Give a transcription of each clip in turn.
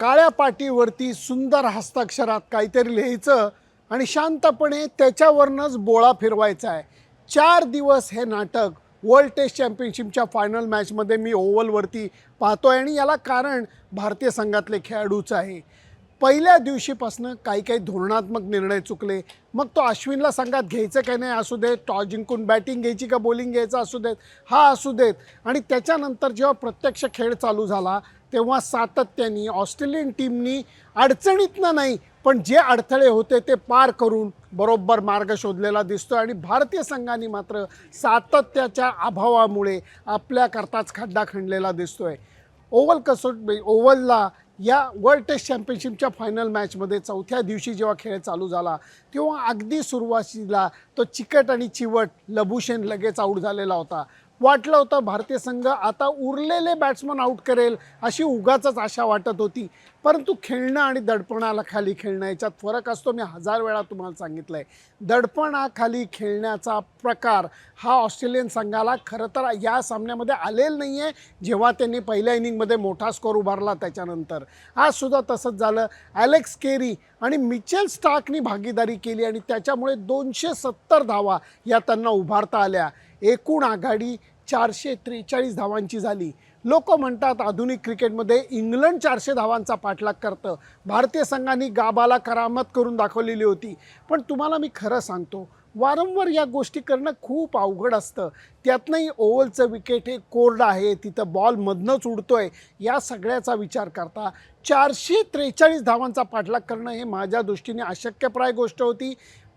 काळ्या पाटीवरती सुंदर हस्ताक्षरात काहीतरी लिहायचं आणि शांतपणे त्याच्यावरनंच बोळा फिरवायचा आहे. चार दिवस हे नाटक वर्ल्ड टेस्ट चॅम्पियनशिपच्या फायनल मॅचमध्ये मी ओव्हलवरती पाहतो आहे आणि याला कारण भारतीय संघातले खेळाडूच आहे. पहिल्या दिवशीपासनं काही काही धोरणात्मक निर्णय चुकले. मग तो अश्विनला संघात घ्यायचं काही नाही असू देत? टॉस जिंकून बॅटिंग घ्यायची का? बॉलिंग घ्यायचं असू देत? हा असू देत. आणि त्याच्यानंतर जेव्हा प्रत्यक्ष खेळ चालू झाला तेव्हा सातत्याने ऑस्ट्रेलियन टीमनी अडचणीतनं नाही पण जे अडथळे होते ते पार करून बरोबर मार्ग शोधलेला दिसतो आणि भारतीय संघाने मात्र सातत्याच्या अभावामुळे आपल्याकरताच खड्डा खणलेला दिसतोय. ओव्हल कसोट ओव्हलला या वर्ल्ड टेस्ट चॅम्पियनशिपच्या फायनल मॅचमध्ये चौथ्या दिवशी जेव्हा खेळ चालू झाला तेव्हा अगदी सुरुवातीला तो चिकट आणि चिवट लबुशेन लगेच आऊट झालेला होता. वाटलं होतं भारतीय संघ आता उरलेले बॅट्समन आऊट करेल अशी उगाचच आशा वाटत होती. परंतु खेळणं आणि दडपणाला खाली खेळणं याच्यात फरक असतो. मी हजार वेळा तुम्हाला सांगितलं आहे दडपणाखाली खेळण्याचा प्रकार हा ऑस्ट्रेलियन संघाला खरं तर या सामन्यामध्ये आलेला नाही आहे जेव्हा त्यांनी पहिल्या इनिंगमध्ये मोठा स्कोर उभारला त्याच्यानंतर. आज सुद्धा तसंच झालं. ॲलेक्स केरी आणि मिचेल स्टार्कनी भागीदारी केली आणि त्याच्यामुळे दोनशे सत्तर धावा या त्यांना उभारता आल्या. एकूण आघाडी चारशे त्रेचाळीस धावांची झाली. लोक म्हणतात आधुनिक क्रिकेटमध्ये इंग्लंड चारशे धावांचा पाठलाग करतं. भारतीय संघाने गाबाला करामत करून दाखवलेली होती. पण तुम्हाला मी खरं सांगतो वारंवार या गोष्टी करणं खूप अवघड असतं. त्यातनंही ओव्हलचं विकेट हे कोरडं आहे तिथं बॉल मधनंच उडतोय या सगळ्याचा विचार करता चारशे त्रेचाळीस धावांचा पाठलाग करणं हे माझ्या दृष्टीने अशक्यप्राय गोष्ट होती.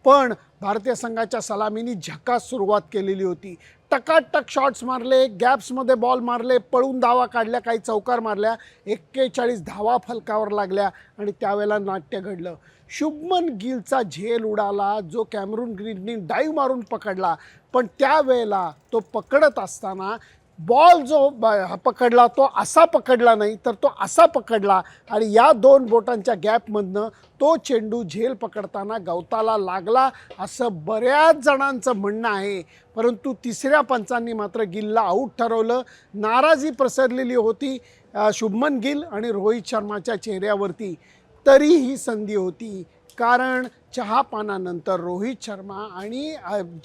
पण भारतीय संघाच्या सलामीनी झकास सुरुवात केलेली होती. टकाटक शॉट्स मारले गॅप्समध्ये बॉल मारले पळून धावा काढल्या काही चौकार मारल्या एक्केचाळीस धावा फलकावर लागल्या आणि त्यावेळेला नाट्य घडलं. शुभमन गिलचा झेल उडाला जो कॅमरून ग्रीननी डाईव्ह मारून पकडला. पण त्यावेळेला तो पकडत असताना बॉल जो ब- पकडला तो असा पकडला नाही तर तो असा पकडला. आणि या दोन बोटांच्या गॅपमधनं तो चेंडू झेल पकडताना गवताला लागला असं बऱ्याच जणांचं म्हणणं आहे. परंतु तिसऱ्या पंचांनी मात्र गिलला आऊट ठरवलं. नाराजी प्रसरलेली होती शुभमन गिल आणि रोहित शर्माच्या चेहऱ्यावरती. तरी ही संधी होती. कारण चहापानानंतर रोहित शर्मा आणि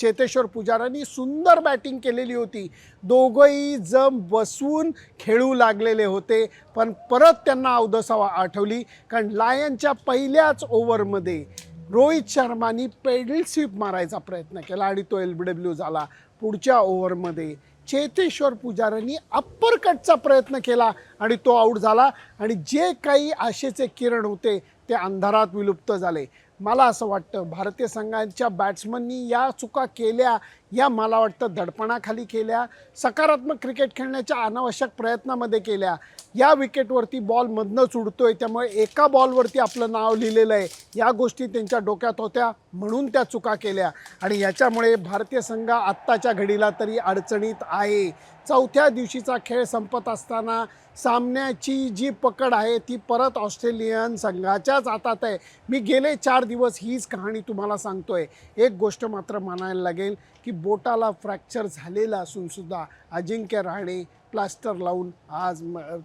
चेतेश्वर पुजारांनी सुंदर बॅटिंग केलेली होती. दोघंही जम बसवून खेळू लागलेले होते पण परत त्यांना अवदसावा आठवली कारण लायनच्या पहिल्याच ओव्हरमध्ये रोहित शर्मानी पेडल स्वीप मारायचा प्रयत्न केला आणि तो एल बी डब्ल्यू झाला. पुढच्या ओव्हरमध्ये चेतेश्वर पुजारांनी अप्पर कटचा प्रयत्न केला आणि तो आऊट झाला. आणि जे काही आशेचे किरण होते ते अंधारात विलुप्त झाले. मला असं वाटतं भारतीय संघाच्या बॅट्समननी या चुका केल्या या मला वाटतं दडपणाखाली केल्या सकारात्मक क्रिकेट खेळण्याच्या अनावश्यक प्रयत्नामध्ये केल्या. या विकेटवरती बॉलमधनंच उडतोय त्यामुळे एका बॉलवरती आपलं नाव लिहिलेलं आहे. या गोष्टी त्यांच्या डोक्यात होत्या म्हणून त्या चुका केल्या. आणि याच्यामुळे भारतीय संघ आत्ताच्या घडीला तरी अडचणीत आहे. चौथ्या दिवशीचा खेळ संपत असताना सामन्याची जी पकड आहे ती परत ऑस्ट्रेलियन संघाच्याच हातात आहे. मी गेले चार दिवस हीच कहाणी तुम्हाला सांगतोय. एक गोष्ट मात्र मानायला लागेल की बोटाला फ्रॅक्चर झालेला असून सुद्धा अजिंक्य राहणे प्लास्टर लावून आज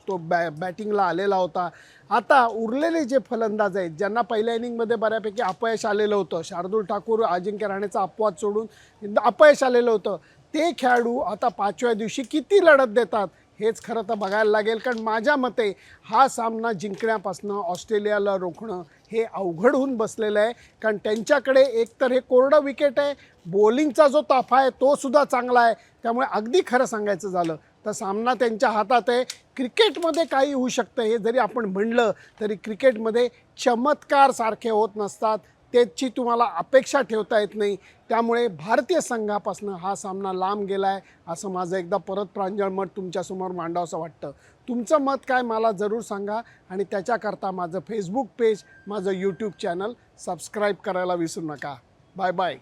तो बॅ बॅटिंगला आलेला होता. आता उरलेले जे फलंदाज आहेत ज्यांना पहिल्या इनिंगमध्ये बऱ्यापैकी अपयश आलेलं होतं शार्दूल ठाकूर अजिंक्य राणेचा अपवाद सोडून अपयश आलेलं होतं. ते खेळाडू आता पाचव्या दिवशी किती लढत देतात हेच खरं तर बघायला लागेल. कारण माझ्या मते हा सामना जिंकण्यापासून ऑस्ट्रेलियाला रोखणं हे अवघड होऊन बसलेलं आहे. कारण त्यांच्याकडे एकतर हे कोरडं विकेट आहे बॉलिंगचा जो ताफा आहे तो सुद्धा चांगला आहे. त्यामुळे अगदी खरं सांगायचं झालं तर सामना त्यांच्या हातात आहे. क्रिकेटमध्ये काही होऊ शकतं हे जरी आपण म्हणलं तरी क्रिकेटमध्ये चमत्कार सारखे होत नसतात. त्याची तुम्हाला अपेक्षा ठेवता येत नाही. त्यामुळे भारतीय संघापासून हा सामना लांब गेला आहे असं माझं एकदा परत प्रांजळ मत तुमच्यासमोर मांडावंसं वाटतं. तुमचं मत काय मला जरूर सांगा आणि त्याच्याकरता माझं फेसबुक पेज माझं यूट्यूब चॅनल सबस्क्राईब करायला विसरू नका. Bye bye